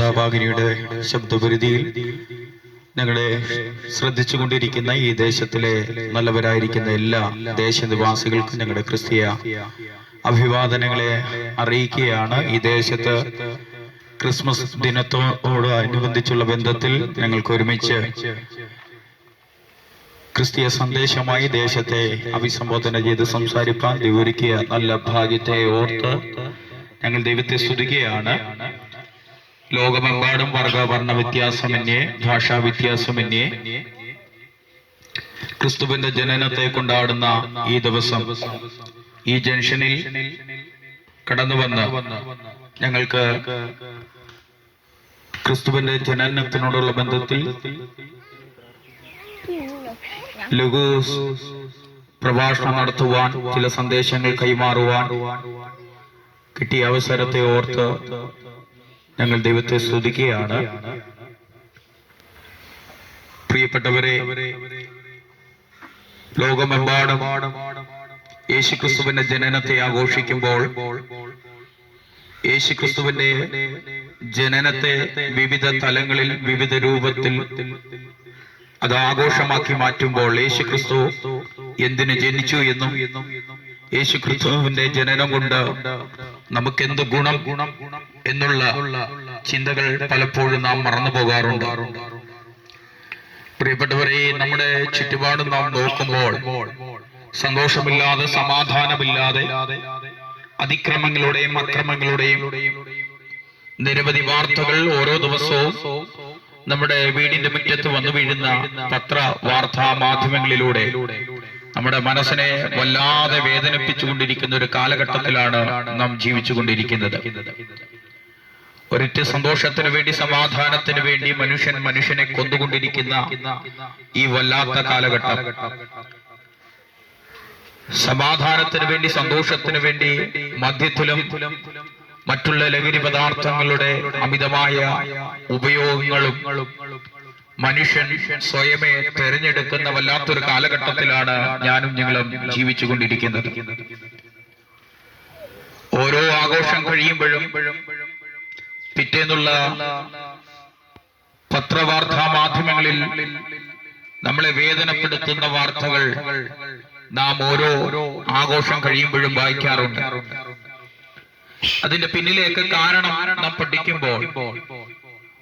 പരിശുദ്ധാഭാഗിനിയുടെ ശബ്ദപരിധിയിൽ ഞങ്ങളെ ശ്രദ്ധിച്ചുകൊണ്ടിരിക്കുന്ന ഈ ദേശത്തിലെ നല്ലവരായിരിക്കുന്ന എല്ലാ ദേശനിവാസികൾക്കും ഞങ്ങളുടെ ക്രിസ്തീയ അഭിവാദനങ്ങളെ അറിയിക്കുകയാണ്. ഈ ദേശത്ത് ക്രിസ്മസ് ദിനത്തോട് അനുബന്ധിച്ചുള്ള ബന്ധത്തിൽ ഞങ്ങൾക്ക് ഒരുമിച്ച് ക്രിസ്തീയ സന്ദേശമായി ദേശത്തെ അഭിസംബോധന ചെയ്ത് സംസാരിപ്പാൻ ദൈവൊരുക്കിയ നല്ല ഭാഗ്യത്തെ ഓർത്ത് ഞങ്ങൾ ദൈവത്തെ സ്തുതിക്കുകയാണ്. ലോകമെമ്പാടും വർഗ വർണ വ്യത്യാസമന്യേ ഭാഷാ വ്യത്യാസമന്യേ. ക്രിസ്തുവിന്റെ ജനനത്തെ കൊണ്ടാടുന്ന ഈ ദിവസം ഈ ജംഗ്ഷനിൽ കടന്നു വന്ന് ഞങ്ങൾക്ക് ക്രിസ്തുവിന്റെ ജനനത്തിനോടുള്ള ബന്ധത്തിൽ ലഘു പ്രഭാഷണം നടത്തുവാൻ ചില സന്ദേശങ്ങൾ കൈമാറുവാൻ കിട്ടിയ അവസരത്തെ ഓർത്ത് ഞങ്ങൾ ദൈവത്തെ സ്തുതിക്കുകയാണ്. പ്രിയപ്പെട്ടവരെ ലോകമെമ്പാടും യേശുക്രിസ്തുവിന്റെ ജനനത്തെ ആഘോഷിക്കുമ്പോൾ യേശുക്രിസ്തുവിന്റെ ജനനത്തെ വിവിധ തലങ്ങളിൽ വിവിധ രൂപത്തിൽ അത് ആഘോഷമാക്കി മാറ്റുമ്പോൾ യേശുക്രിസ്തു എന്തിനു ജനിച്ചു എന്നും യേശുക്രിസ്തുവിന്റെ ജനനം കൊണ്ട് നമുക്ക് എന്ത് ഗുണം ഗുണം എന്നുള്ള ചിന്തകൾ പലപ്പോഴും നാം മറന്നു പോകാറുണ്ട്. പ്രിയപ്പെട്ടവരെ നമ്മുടെ ചുറ്റുപാടും നാം നോക്കുമ്പോൾ സന്തോഷമില്ലാതെ സമാധാനമില്ലാതെ അതിക്രമങ്ങളുടെയും അക്രമങ്ങളുടെയും നിരവധി വാർത്തകൾ ഓരോ ദിവസവും നമ്മുടെ വീടിന്റെ മുറ്റത്ത് വന്നു വീഴുന്ന പത്ര വാർത്താ മാധ്യമങ്ങളിലൂടെ നമ്മുടെ മനസ്സിനെ വല്ലാതെ വേദനിപ്പിച്ചുകൊണ്ടിരിക്കുന്ന ഒരു കാലഘട്ടത്തിലാണ് നാം ജീവിച്ചുകൊണ്ടിരിക്കുന്നത്. ഒരൊറ്റ സന്തോഷത്തിന് വേണ്ടി സമാധാനത്തിന് വേണ്ടി മനുഷ്യൻ മനുഷ്യനെ കൊന്നുകൊണ്ടിരിക്കുന്ന ഈ വല്ലാത്ത കാലഘട്ടം. സമാധാനത്തിന് വേണ്ടി സന്തോഷത്തിന് വേണ്ടി മദ്യത്തിലും മറ്റുള്ള ലഹരി പദാർത്ഥങ്ങളുടെ അമിതമായ ഉപയോഗങ്ങളും മനുഷ്യൻ സ്വയമേ തെരഞ്ഞെടുക്കുന്ന വല്ലാത്തൊരു കാലഘട്ടത്തിലാണ് ഞാനും ഞങ്ങളും ജീവിച്ചുകൊണ്ടിരിക്കുന്നത്. ഓരോ ആഘോഷം കഴിയുമ്പോഴും പിറ്റേന്നുള്ള പത്രവാർത്താ മാധ്യമങ്ങളിൽ നമ്മളെ വേദനപ്പെടുത്തുന്ന വാർത്തകൾ നാം ഓരോ ആഘോഷം കഴിയുമ്പോഴും വായിക്കാറുണ്ട്. അതിന്റെ പിന്നിലേക്ക് കാരണം നാം പഠിക്കുമ്പോൾ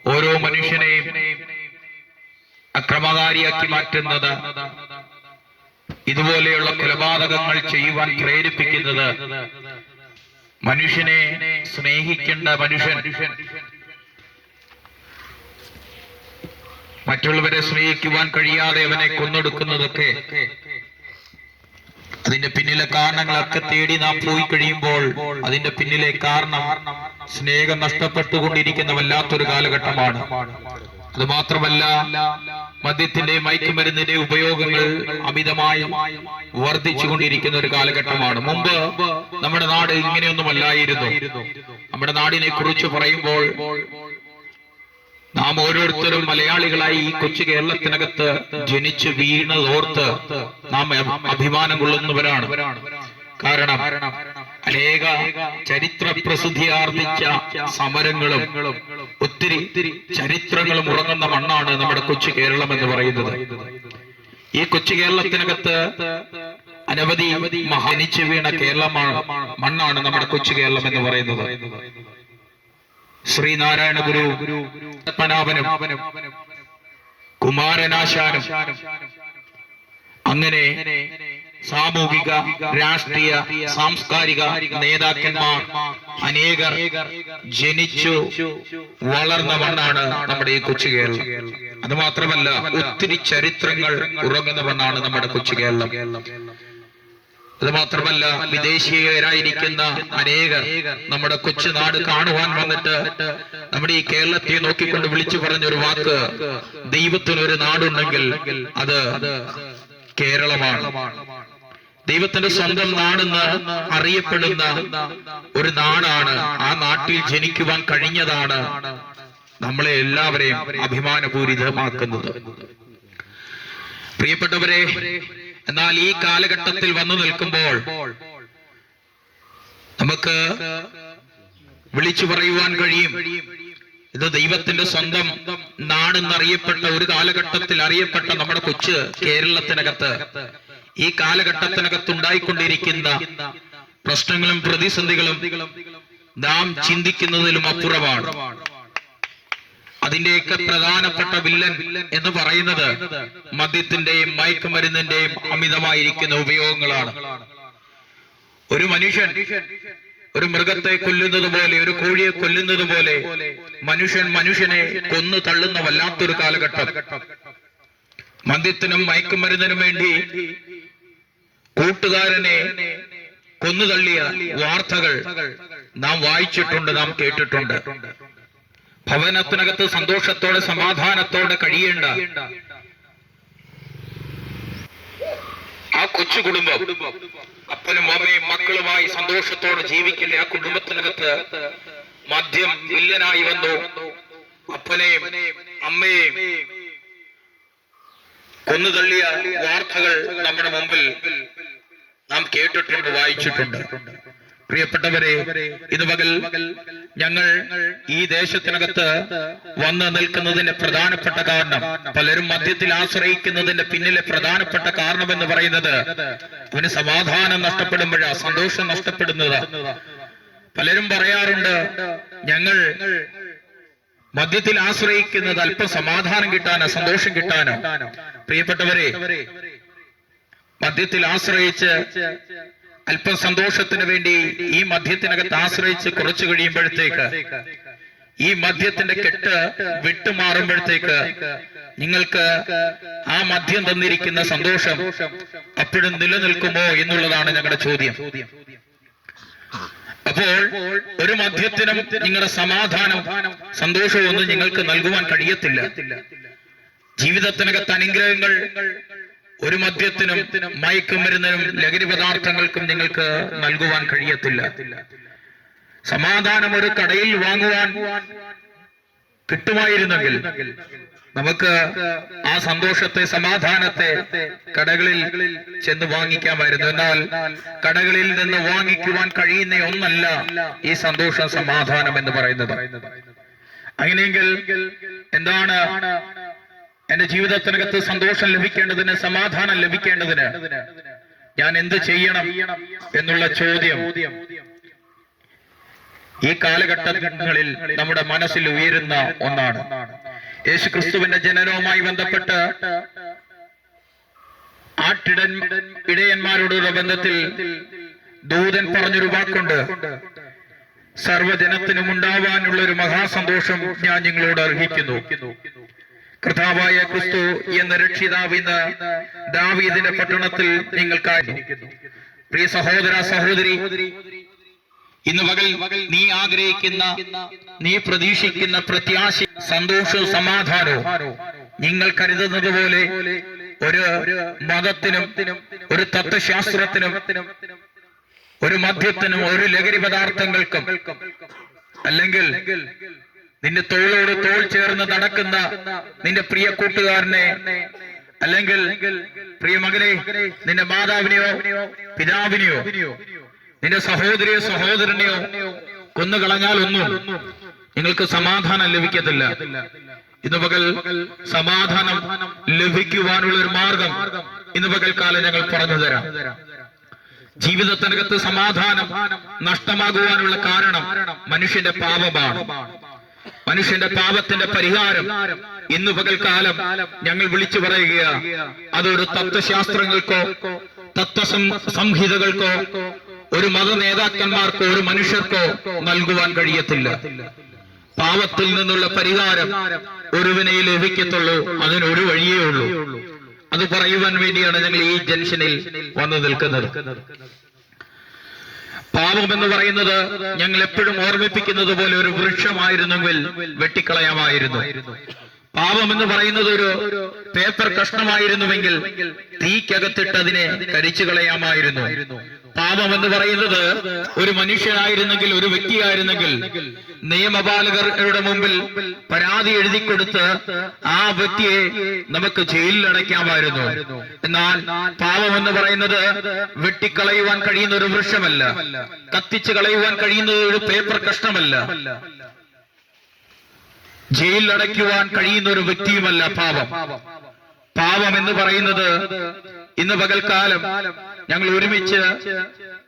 ഓരോ മനുഷ്യനെയും അക്രമകാരിയാക്കി മാറ്റുന്നത് ഇതുപോലെയുള്ള കൊലപാതകങ്ങൾ ചെയ്യുവാൻ പ്രേരിപ്പിക്കുന്നത് മനുഷ്യനെ സ്നേഹിക്കേണ്ട മനുഷ്യൻ. മറ്റുള്ളവരെ സ്നേഹിക്കുവാൻ കഴിയാതെ അവനെ കൊന്നൊടുക്കുന്നതൊക്കെ അതിന്റെ പിന്നിലെ കാരണങ്ങളൊക്കെ തേടി നാം പോയി കഴിയുമ്പോൾ അതിന്റെ പിന്നിലെ കാരണം സ്നേഹം നഷ്ടപ്പെട്ടുകൊണ്ടിരിക്കുന്ന വല്ലാത്തൊരു കാലഘട്ടമാണ്. അത് മാത്രമല്ല മദ്യത്തിന്റെ മയക്കുമരുന്നിന്റെ ഉപയോഗങ്ങൾ അമിതമായി വർദ്ധിച്ചുകൊണ്ടിരിക്കുന്ന ഒരു കാലഘട്ടമാണ്. മുമ്പ് നമ്മുടെ നാട് ഇങ്ങനെയൊന്നുമല്ലായിരുന്നു. നമ്മുടെ നാടിനെ കുറിച്ച് പറയുമ്പോൾ നാം ഓരോരുത്തരും മലയാളികളായി ഈ കൊച്ചു കേരളത്തിനകത്ത് ജനിച്ച് വീണതോർത്ത് നാം അഭി- അഭിമാനം കൊള്ളുന്നവരാണ്. കാരണം അനേക ചരിത്ര പ്രസിദ്ധിയാർജിച്ച സമരങ്ങളും ഒത്തിരി ചരിത്രങ്ങളും ഉറങ്ങുന്ന മണ്ണാണ് നമ്മുടെ കൊച്ചു കേരളം എന്ന് പറയുന്നത്. ഈ കൊച്ചു കേരളത്തിനകത്ത് അനവധി മഹനിച്ചു വീണ കേരളമാണ് മണ്ണാണ് നമ്മുടെ കൊച്ചു കേരളം എന്ന് പറയുന്നത്. ശ്രീനാരായണ ഗുരു പത്മനാഭനും കുമാരനാശാനും. അങ്ങനെ സാമൂഹിക രാഷ്ട്രീയ സാംസ്കാരിക നേതാക്കന്മാർ അനേകർ ജനിച്ചു വളർന്ന മണ്ണാണ് നമ്മുടെ ഈ കൊച്ചു കേരളം. അത് മാത്രമല്ല ഒത്തിരി ചരിത്രങ്ങൾ ഉറങ്ങുന്ന മണ്ണാണ് നമ്മുടെ കൊച്ചു കേരളം. അത് മാത്രമല്ല വിദേശീയരായിരിക്കുന്ന അനേകർ നമ്മുടെ കൊച്ചു നാട് കാണുവാൻ വന്നിട്ട് നമ്മുടെ ഈ കേരളത്തെ നോക്കിക്കൊണ്ട് വിളിച്ചു പറഞ്ഞൊരു വാക്ക് ദൈവത്തിനൊരു നാടുണ്ടെങ്കിൽ അത് കേരളമാണ്. ദൈവത്തിന്റെ സ്വന്തം നാടെന്ന് അറിയപ്പെടുന്ന ഒരു നാടാണ്. ആ നാട്ടിൽ ജനിക്കുവാൻ കഴിഞ്ഞതാണ് നമ്മളെ എല്ലാവരെയും അഭിമാനപൂരിതമാക്കുന്നത്. പ്രിയപ്പെട്ടവരെ എന്നാൽ ഈ കാലഘട്ടത്തിൽ വന്നു നിൽക്കുമ്പോൾ നമുക്ക് വിളിച്ചു പറയുവാൻ കഴിയും. ഇത് ദൈവത്തിന്റെ സ്വന്തം നാടെന്നറിയപ്പെട്ട ഒരു കാലഘട്ടത്തിൽ അറിയപ്പെട്ട നമ്മുടെ കൊച്ചു കേരളത്തിനകത്ത് ഈ കാലഘട്ടത്തിനകത്ത് ഉണ്ടായിക്കൊണ്ടിരിക്കുന്ന പ്രശ്നങ്ങളും പ്രതിസന്ധികളും നാം ചിന്തിക്കുന്നതിലും അപ്പുറമാണ്. അതിന്റെയൊക്കെ പ്രധാനപ്പെട്ട വില്ലൻ എന്ന് പറയുന്നത് മദ്യത്തിന്റെയും മയക്കുമരുന്നിന്റെയും അമിതമായിരിക്കുന്ന ഉപയോഗങ്ങളാണ്. ഒരു മനുഷ്യൻ ഒരു മൃഗത്തെ കൊല്ലുന്നത് പോലെ ഒരു കോഴിയെ കൊല്ലുന്നത് പോലെ മനുഷ്യൻ മനുഷ്യനെ കൊന്നു തള്ളുന്ന വല്ലാത്തൊരു കാലഘട്ടം. മദ്യത്തിനും മയക്കുമരുന്നിനും വേണ്ടി കൂട്ടുകാരനെ കൊന്നുതള്ളിയ വാർത്തകൾ നാം വായിച്ചിട്ടുണ്ട് നാം കേട്ടിട്ടുണ്ട്. ഭവനത്തിനകത്ത് സന്തോഷത്തോടെ സമാധാനത്തോടെ കഴിയേണ്ട ആ കൊച്ചു കുടുംബം അപ്പനും അമ്മയും മക്കളുമായി സന്തോഷത്തോടെ ജീവിക്കില്ലേ? ആ കുടുംബത്തിനകത്ത് മദ്യം വില്ലനായി വന്നു. അപ്പനെയും അമ്മയെയും കൊന്നുതള്ളിയ വാർത്തകൾ നമ്മുടെ മുമ്പിൽ നാം കേട്ടിട്ടുണ്ട് വായിച്ചിട്ടുണ്ട്. പ്രിയപ്പെട്ടവരെ ഇത് പകൽ ഞങ്ങൾ ഈ ദേശത്തിനകത്ത് വന്ന് നിൽക്കുന്നതിന്റെ പ്രധാനപ്പെട്ട കാരണം പലരും മദ്യത്തിൽ ആശ്രയിക്കുന്നതിന്റെ പിന്നിലെ പ്രധാനപ്പെട്ട കാരണം എന്ന് പറയുന്നത് അവന് സമാധാനം നഷ്ടപ്പെടുമ്പോഴാ സന്തോഷം നഷ്ടപ്പെടുന്നത്. പലരും പറയാറുണ്ട് ഞങ്ങൾ മദ്യത്തിൽ ആശ്രയിക്കുന്നത് അല്പം സമാധാനം കിട്ടാനോ സന്തോഷം കിട്ടാനോ? പ്രിയപ്പെട്ടവരെ മദ്യത്തിൽ ആശ്രയിച്ച് അല്പം സന്തോഷത്തിന് വേണ്ടി ഈ മദ്യത്തിനകത്ത് ആശ്രയിച്ച് കുറച്ചു കഴിയുമ്പോഴത്തേക്ക് ഈ മദ്യത്തിന്റെ കെട്ട് വിട്ടുമാറുമ്പോഴത്തേക്ക് നിങ്ങൾക്ക് ആ മദ്യം തന്നിരിക്കുന്ന സന്തോഷം അപ്പോഴും നിലനിൽക്കുമോ എന്നുള്ളതാണ് ഞങ്ങളുടെ ചോദ്യം. അപ്പോൾ ഒരു മദ്യത്തിനും നിങ്ങളുടെ സമാധാനം സന്തോഷവും ഒന്നും നിങ്ങൾക്ക് നൽകുവാൻ കഴിയത്തില്ല. ജീവിതത്തിനകത്ത് അനുഗ്രഹങ്ങൾ ഒരു മദ്യത്തിനും മയക്കുമരുന്നിനും ലഹരി പദാർത്ഥങ്ങൾക്കും നിങ്ങൾക്ക് നൽകുവാൻ കഴിയത്തില്ല. സമാധാനം ഒരു കടയിൽ വാങ്ങുവാൻ കിട്ടുമായിരുന്നെങ്കിൽ നമുക്ക് ആ സന്തോഷത്തെ സമാധാനത്തെ കടകളിൽ ചെന്ന് വാങ്ങിക്കാമായിരുന്നു. എന്നാൽ കടകളിൽ നിന്ന് വാങ്ങിക്കുവാൻ കഴിയുന്ന ഒന്നല്ല ഈ സന്തോഷം സമാധാനം എന്ന് പറയുന്നത്. അങ്ങനെയെങ്കിൽ എന്താണ് എന്റെ ജീവിതത്തിനകത്ത് സന്തോഷം ലഭിക്കേണ്ടതിന് സമാധാനം ലഭിക്കേണ്ടതിന് ഞാൻ എന്ത് ചെയ്യണം എന്നുള്ള ചോദ്യം ഈ കാലഘട്ടങ്ങളിൽ നമ്മുടെ മനസ്സിൽ ഉയരുന്ന ഒന്നാണ്. യേശു ക്രിസ്തുവിന്റെ ജനനവുമായി ബന്ധപ്പെട്ട് ആട്ടിടൻ ഇടയന്മാരോടുള്ള ബന്ധത്തിൽ ദൂതൻ പറഞ്ഞൊരു വാക്കുണ്ട്. സർവജനത്തിനും ഉണ്ടാവാനുള്ള ഒരു മഹാസന്തോഷം ഞാൻ നിങ്ങളോട് അർഹിക്കുന്നു. കർത്താവായ ക്രിസ്തു എന്ന രക്ഷിതാവ് ഇന്ന് ദാവീദിന്റെ പട്ടണത്തിൽ നിങ്ങൾക്കായി പ്രിയ സഹോദര സഹോദരി ഇന്ന് പകൽ നീ ആഗ്രഹിക്കുന്ന നീ പ്രതീക്ഷിക്കുന്ന പ്രത്യാശ സന്തോഷവും സമാധാനവും നിങ്ങൾ കരുതുന്നത് പോലെ ഒരു മതത്തിനും ഒരു തത്വശാസ്ത്രത്തിനും ഒരു മദ്യത്തിനും ഒരു ലഹരി പദാർത്ഥങ്ങൾക്കും അല്ലെങ്കിൽ നിന്റെ തോളോട് തോൾ ചേർന്ന് നടക്കുന്ന നിന്റെ പ്രിയ കൂട്ടുകാരനെ അല്ലെങ്കിൽ പ്രിയ മകനെ നിന്റെ മാതാവിനെയോ പിതാവിനെയോ നിന്റെ സഹോദരിയോ സഹോദരനെയോ കൊന്നുകളഞ്ഞാൽ ഒന്നും നിങ്ങൾക്ക് സമാധാനം ലഭിക്കത്തില്ല. ഇന്ന് പകൽ സമാധാനം ലഭിക്കുവാനുള്ള ഒരു മാർഗം ഇന്ന് പകൽക്കാലം ഞങ്ങൾ പറഞ്ഞു തരാം. ജീവിതത്തിനകത്ത് സമാധാനം നഷ്ടമാകുവാനുള്ള കാരണം മനുഷ്യന്റെ പാപമാണ്. മനുഷ്യന്റെ പാപത്തിന്റെ പരിഹാരം ഇന്ന് പകൽക്കാലം ഞങ്ങൾ വിളിച്ചു പറയുക അതൊരു തത്വശാസ്ത്രങ്ങൾക്കോ തത്വ സംഹിതകൾക്കോ ഒരു മത നേതാക്കന്മാർക്കോ ഒരു മനുഷ്യർക്കോ നൽകുവാൻ കഴിയത്തില്ല. പാപത്തിൽ നിന്നുള്ള പരിഹാരം ഒരുവിനെ ലഭിക്കത്തുള്ളൂ അതിനൊരു വഴിയേ ഉള്ളൂ. അത് പറയുവാൻ വേണ്ടിയാണ് ഞങ്ങൾ ഈ ജംഗ്ഷനിൽ വന്നു നിൽക്കുന്നത്. പാപം എന്ന് പറയുന്നത് ഞങ്ങൾ എപ്പോഴും ഓർമ്മിപ്പിക്കുന്നത് പോലെ ഒരു വൃക്ഷമായിരുന്നെങ്കിൽ വെട്ടിക്കളയാമായിരുന്നു. പാപം എന്ന് പറയുന്നത് ഒരു പേപ്പർ കഷ്ണമായിരുന്നുവെങ്കിൽ തീക്കകത്തിട്ട് അതിനെ കരിച്ചു കളയാമായിരുന്നു. പാപം എന്ന് പറയുന്നത് ഒരു മനുഷ്യനായിരുന്നെങ്കിൽ ഒരു വ്യക്തിയായിരുന്നെങ്കിൽ നിയമപാലകരുടെ മുമ്പിൽ പരാതി എഴുതി കൊടുത്ത് ആ വ്യക്തിയെ നമുക്ക് ജയിലിൽ അടയ്ക്കാമായിരുന്നു. എന്നാൽ പാപം എന്ന് പറയുന്നത് വെട്ടിക്കളയുവാൻ കഴിയുന്ന ഒരു വൃക്ഷമല്ല. കത്തിച്ചു കളയുവാൻ കഴിയുന്ന ഒരു പേപ്പർ കഷ്ണമല്ല. ജയിലിൽ അടയ്ക്കുവാൻ കഴിയുന്ന ഒരു വ്യക്തിയുമല്ല പാപം. പാപം എന്ന് പറയുന്നത് ഇന്ന് പകൽക്കാലം ഞങ്ങൾ ഒരുമിച്ച്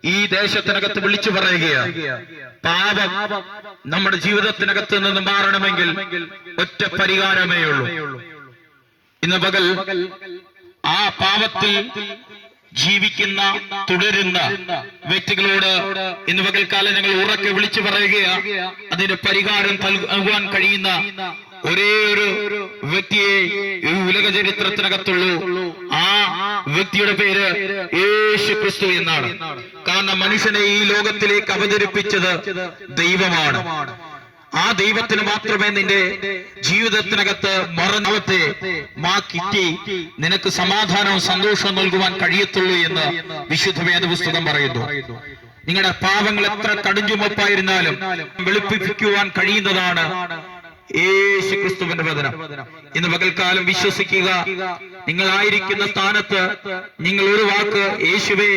ഈ ദേശത്തിനകത്ത് വിളിച്ചു പറയുകയാണ് പാപം നമ്മുടെ ജീവിതത്തിനകത്ത് നിന്ന് മാറണമെങ്കിൽ ഒറ്റ പരിഹാരമേ ഉള്ളൂ. ഇന്ന് പകൽ ആ പാപത്തിൽ ജീവിക്കുന്ന തുടരുന്ന വ്യക്തികളോട് ഇന്ന് പകൽക്കാലം ഞങ്ങൾ ഉറക്കെ വിളിച്ചു പറയുകയാണ് അതിന് പരിഹാരം നൽകുവാൻ കഴിയുന്ന ഒരേ ഒരു വ്യക്തിയെ ഈ ഉലക ചരിത്രത്തിനകത്തുള്ളൂ ആ വ്യക്തിയുടെ പേര് യേശു ക്രിസ്തു എന്നാണ്. കാരണം മനുഷ്യനെ ഈ ലോകത്തിലേക്ക് അവതരിപ്പിച്ചത് ദൈവമാണ്. ആ ദൈവത്തിന് മാത്രമേ നിന്റെ ജീവിതത്തിനകത്ത് മറന്നവത്തെ മാ കിറ്റി നിനക്ക് സമാധാനവും സന്തോഷവും നൽകുവാൻ കഴിയത്തുള്ളൂ എന്ന് വിശുദ്ധ വേദപുസ്തകം പറയുന്നു. നിങ്ങളുടെ പാപങ്ങൾ എത്ര കടുഞ്ചുമപ്പായിരുന്നാലും വെളുപ്പിപ്പിക്കുവാൻ കഴിയുന്നതാണ് യേശു ക്രിസ്തുവിന്റെ വചനം. ഇന്ന് പകൽക്കാലം വിശ്വസിക്കുക. നിങ്ങളായിരിക്കുന്ന സ്ഥാനത്ത് നിങ്ങൾ ഒരു വാക്ക് യേശുവേ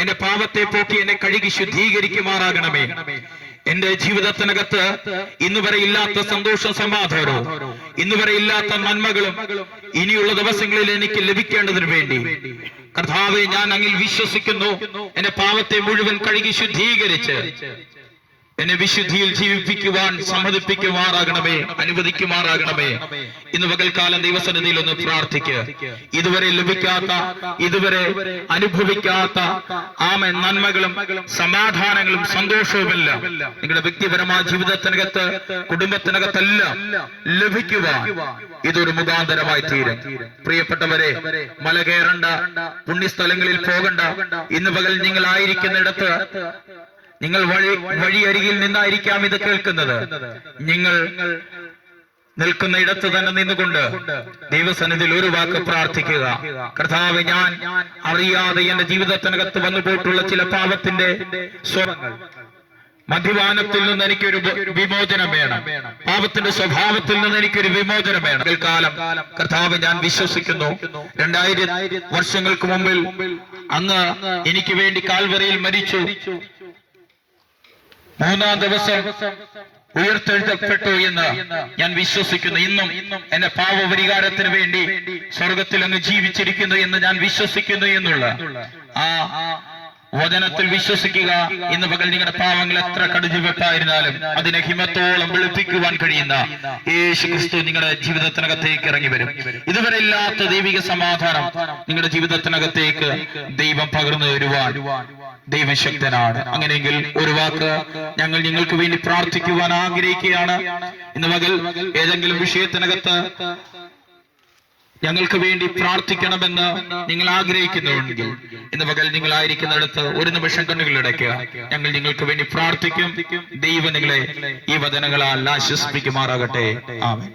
എന്റെ പാപത്തെ പോക്കി എന്നെ കഴുകി ശുദ്ധീകരിക്കുമാറാകണമേ. എന്റെ ജീവിതത്തിനകത്ത് ഇന്ന് വരെ ഇല്ലാത്ത സന്തോഷ സമാധാനവും ഇന്ന് വരെ ഇല്ലാത്ത നന്മകളും ഇനിയുള്ള ദിവസങ്ങളിൽ എനിക്ക് ലഭിക്കേണ്ടതിന് വേണ്ടി. കർത്താവെ ഞാൻ അങ്ങിൽ വിശ്വസിക്കുന്നു എന്റെ പാവത്തെ മുഴുവൻ കഴുകി ശുദ്ധീകരിച്ച് എന്നെ വിശുദ്ധിയിൽ ജീവിപ്പിക്കുവാൻ സമ്മതിപ്പിക്കുമാറാകണമേ അനുവദിക്കുമാറാകണമേ. ഇന്ന് പകൽക്കാലം ദൈവസന്നിധിയിൽ ഒന്ന് പ്രാർത്ഥിക്ക്. ഇതുവരെ ലഭിക്കാത്ത ഇതുവരെ അനുഭവിക്കാത്ത ആമ നന്മകളും സമാധാനങ്ങളും സന്തോഷവുമെല്ലാം നിങ്ങളുടെ വ്യക്തിപരമായ ജീവിതത്തിനകത്ത് കുടുംബത്തിനകത്തല്ല ലഭിക്കുക ഇതൊരു മുഖാന്തരമായി തീരും. പ്രിയപ്പെട്ടവരെ മല കയറണ്ട പുണ്യസ്ഥലങ്ങളിൽ പോകണ്ട ഇന്ന് പകൽ നിങ്ങളായിരിക്കുന്നിടത്ത് നിങ്ങൾ വഴി വഴിയരികിൽ നിന്നായിരിക്കാം ഇത് കേൾക്കുന്നത്. നിങ്ങൾ നിൽക്കുന്ന ഇടത്ത് തന്നെ നിന്നുകൊണ്ട് ദൈവസന്നിധിയിൽ ഒരു വാക്ക് പ്രാർത്ഥിക്കുക. കർത്താവ് ഞാൻ അറിയാതെ എന്റെ ജീവിതത്തിനകത്ത് വന്നു പോയിട്ടുള്ള ചില പാപത്തിന്റെ സ്വരങ്ങൾ മദ്യപാനത്തിൽ നിന്ന് എനിക്കൊരു വിമോചനം വേണം. പാപത്തിന്റെ സ്വഭാവത്തിൽ നിന്ന് എനിക്കൊരു വിമോചനം വേണം. കാലം കർത്താവ് ഞാൻ വിശ്വസിക്കുന്നു. രണ്ടായിരം വർഷങ്ങൾക്ക് മുമ്പിൽ അങ്ങ് എനിക്ക് വേണ്ടി കാൽവരയിൽ മരിച്ചു. മൂന്നാം ദിവസം ഉയർത്തെഴുതപ്പെട്ടു എന്ന് ഞാൻ വിശ്വസിക്കുന്നു. ഇന്നും എന്റെ പാവപരിഹാരത്തിന് വേണ്ടി സ്വർഗത്തിൽ അങ്ങ് ജീവിച്ചിരിക്കുന്നു എന്ന് ഞാൻ വിശ്വസിക്കുന്നു എന്നുള്ള ആ വചനത്തിൽ വിശ്വസിക്കുക ഇന്ന് പകൽ നിങ്ങളുടെ പാവങ്ങൾ എത്ര കടുജുവെപ്പായിരുന്നാലും അതിനെ ഹിമത്തോളം വെളുപ്പിക്കുവാൻ കഴിയുന്ന യേശു ക്രിസ്തു നിങ്ങളുടെ ജീവിതത്തിനകത്തേക്ക് ഇറങ്ങി വരും. ഇതുവരെ ഇല്ലാത്ത ദൈവിക സമാധാനം നിങ്ങളുടെ ജീവിതത്തിനകത്തേക്ക് ദൈവം പകർന്നു വരുവാൻ ദൈവം ശക്തനാണ് അങ്ങനെയെങ്കിൽ ഒരു വാക്ക് ഞങ്ങൾ നിങ്ങൾക്ക് വേണ്ടി പ്രാർത്ഥിക്കുവാൻ ആഗ്രഹിക്കുകയാണ്. ഇന്ന് മകൾ ഏതെങ്കിലും വിഷയത്തിനകത്ത് ഞങ്ങൾക്ക് വേണ്ടി പ്രാർത്ഥിക്കണമെന്ന് നിങ്ങൾ ആഗ്രഹിക്കുന്നുണ്ടെങ്കിൽ ഇന്ന് പകൽ നിങ്ങൾ ആയിരിക്കുന്നിടത്ത് ഒരു നിമിഷം കണ്ണുകളിലടയ്ക്കുക ഞങ്ങൾ നിങ്ങൾക്ക് വേണ്ടി പ്രാർത്ഥിക്കും. ദൈവ നിങ്ങളെ ഈ വചനങ്ങളാൽ ആശ്വസിപ്പിക്കുമാറാകട്ടെ. ആമേൻ.